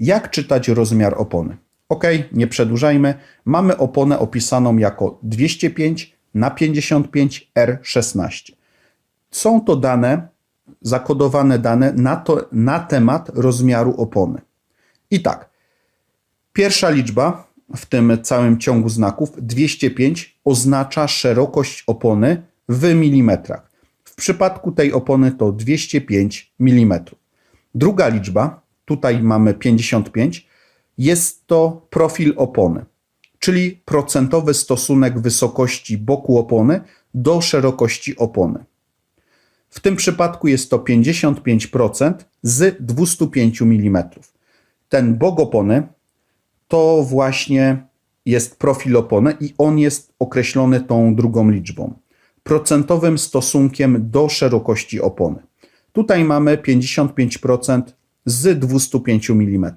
Jak czytać rozmiar opony? Ok, nie przedłużajmy. Mamy oponę opisaną jako 205 na 55 R16. Są to dane, zakodowane dane na, to, na temat rozmiaru opony. I tak, pierwsza liczba w tym całym ciągu znaków 205 oznacza szerokość opony w milimetrach. W przypadku tej opony to 205 mm. Druga liczba, tutaj mamy 55, jest to profil opony, czyli procentowy stosunek wysokości boku opony do szerokości opony. W tym przypadku jest to 55% z 205 mm. Ten bok opony to właśnie jest profil opony i on jest określony tą drugą liczbą. Procentowym stosunkiem do szerokości opony. Tutaj mamy 55% z 205 mm.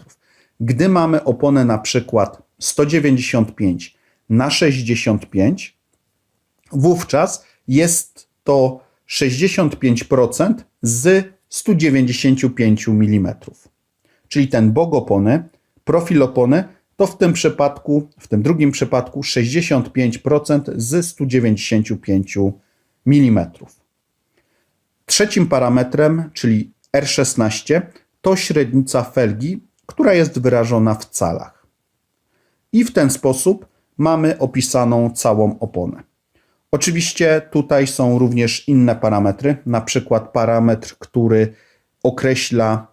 Gdy mamy oponę na przykład 195 na 65, wówczas jest to 65% z 195 mm. Czyli ten bok opony, profil opony to w tym przypadku, w tym drugim przypadku 65% z 195 mm. Trzecim parametrem, czyli R16, to średnica felgi, która jest wyrażona w calach. I w ten sposób mamy opisaną całą oponę. Oczywiście tutaj są również inne parametry, na przykład parametr, który określa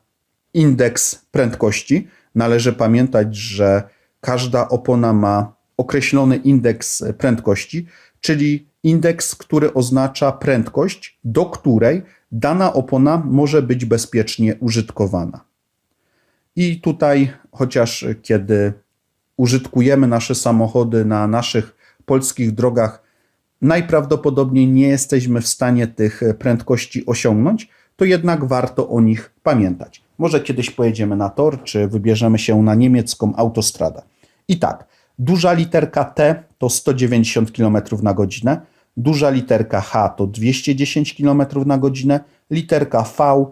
indeks prędkości. Należy pamiętać, że każda opona ma określony indeks prędkości, czyli indeks, który oznacza prędkość, do której dana opona może być bezpiecznie użytkowana. I tutaj, chociaż kiedy użytkujemy nasze samochody na naszych polskich drogach, najprawdopodobniej nie jesteśmy w stanie tych prędkości osiągnąć, to jednak warto o nich pamiętać. Może kiedyś pojedziemy na tor, czy wybierzemy się na niemiecką autostradę. I tak, duża literka T to 190 km na godzinę, duża literka H to 210 km na godzinę, literka V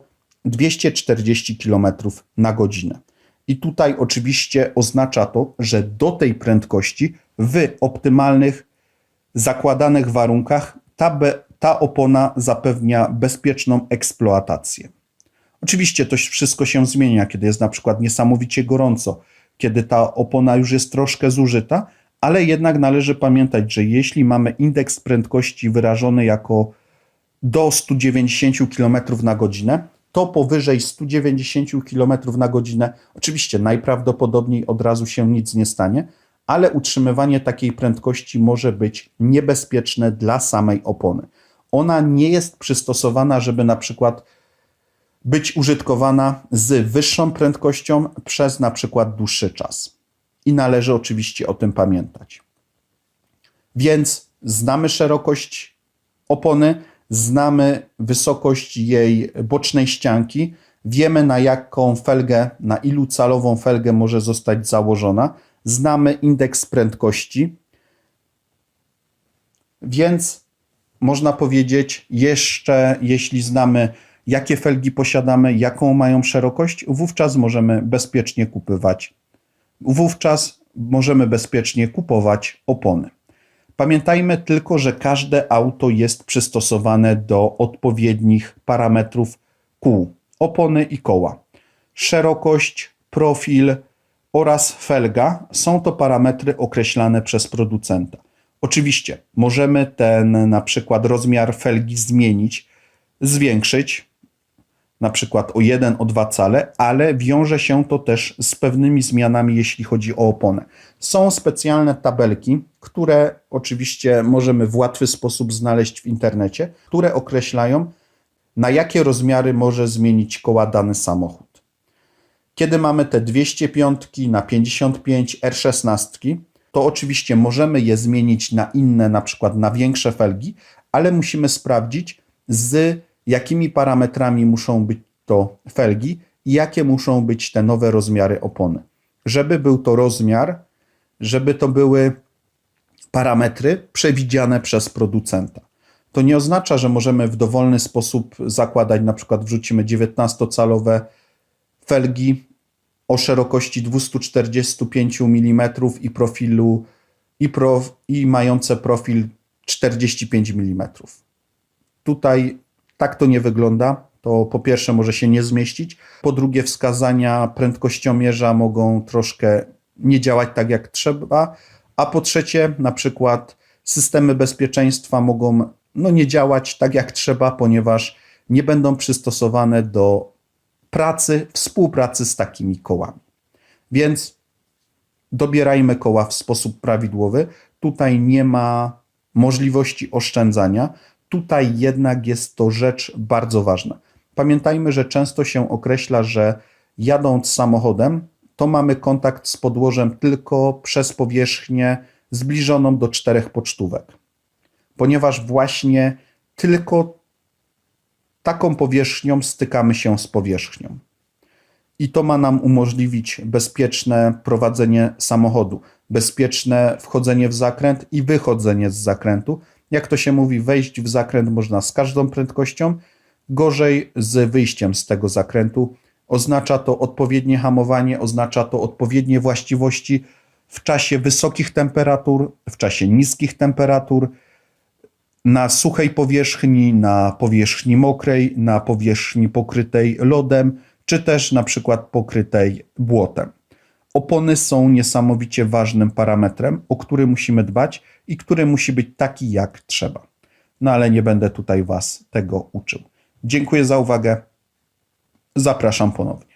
240 km na godzinę. I tutaj oczywiście oznacza to, że do tej prędkości w optymalnych, zakładanych warunkach ta, be, ta opona zapewnia bezpieczną eksploatację. Oczywiście to wszystko się zmienia, kiedy jest na przykład niesamowicie gorąco, kiedy ta opona już jest troszkę zużyta, ale jednak należy pamiętać, że jeśli mamy indeks prędkości wyrażony jako do 190 km na godzinę, to powyżej 190 km na godzinę, oczywiście najprawdopodobniej od razu się nic nie stanie, ale utrzymywanie takiej prędkości może być niebezpieczne dla samej opony. Ona nie jest przystosowana, żeby na przykład być użytkowana z wyższą prędkością przez na przykład dłuższy czas. I należy oczywiście o tym pamiętać. Więc znamy szerokość opony, znamy wysokość jej bocznej ścianki, wiemy na jaką felgę, na ilu calową felgę może zostać założona, znamy indeks prędkości, więc można powiedzieć jeszcze, jeśli znamy jakie felgi posiadamy, jaką mają szerokość, wówczas możemy bezpiecznie kupywać. Wówczas możemy bezpiecznie kupować opony. Pamiętajmy tylko, że każde auto jest przystosowane do odpowiednich parametrów kół, opony i koła. Szerokość, profil oraz felga są to parametry określane przez producenta. Oczywiście możemy ten na przykład rozmiar felgi zmienić, zwiększyć, na przykład o 1, o 2 cale, ale wiąże się to też z pewnymi zmianami, jeśli chodzi o oponę. Są specjalne tabelki, które oczywiście możemy w łatwy sposób znaleźć w internecie, które określają, na jakie rozmiary może zmienić koła dany samochód. Kiedy mamy te 205 na 55 R16, to oczywiście możemy je zmienić na inne, na przykład na większe felgi, ale musimy sprawdzić z jakimi parametrami muszą być to felgi i jakie muszą być te nowe rozmiary opony. Żeby był to rozmiar, żeby to były parametry przewidziane przez producenta. To nie oznacza, że możemy w dowolny sposób zakładać, na przykład wrzucimy 19-calowe felgi o szerokości 245 mm i profilu i, prof, i mające profil 45 mm. Tutaj tak to nie wygląda. To po pierwsze może się nie zmieścić. Po drugie, wskazania prędkościomierza mogą troszkę nie działać tak jak trzeba. A po trzecie, na przykład systemy bezpieczeństwa mogą no, nie działać tak jak trzeba, ponieważ nie będą przystosowane do pracy, współpracy z takimi kołami. Więc dobierajmy koła w sposób prawidłowy. Tutaj nie ma możliwości oszczędzania. Tutaj jednak jest to rzecz bardzo ważna. Pamiętajmy, że często się określa, że jadąc samochodem, to mamy kontakt z podłożem tylko przez powierzchnię zbliżoną do czterech pocztówek, ponieważ właśnie tylko taką powierzchnią stykamy się z powierzchnią. I to ma nam umożliwić bezpieczne prowadzenie samochodu, bezpieczne wchodzenie w zakręt i wychodzenie z zakrętu. Jak to się mówi, wejść w zakręt można z każdą prędkością, gorzej z wyjściem z tego zakrętu. Oznacza to odpowiednie hamowanie, oznacza to odpowiednie właściwości w czasie wysokich temperatur, w czasie niskich temperatur, na suchej powierzchni, na powierzchni mokrej, na powierzchni pokrytej lodem, czy też na przykład pokrytej błotem. Opony są niesamowicie ważnym parametrem, o który musimy dbać i który musi być taki jak trzeba. No ale nie będę tutaj Was tego uczył. Dziękuję za uwagę. Zapraszam ponownie.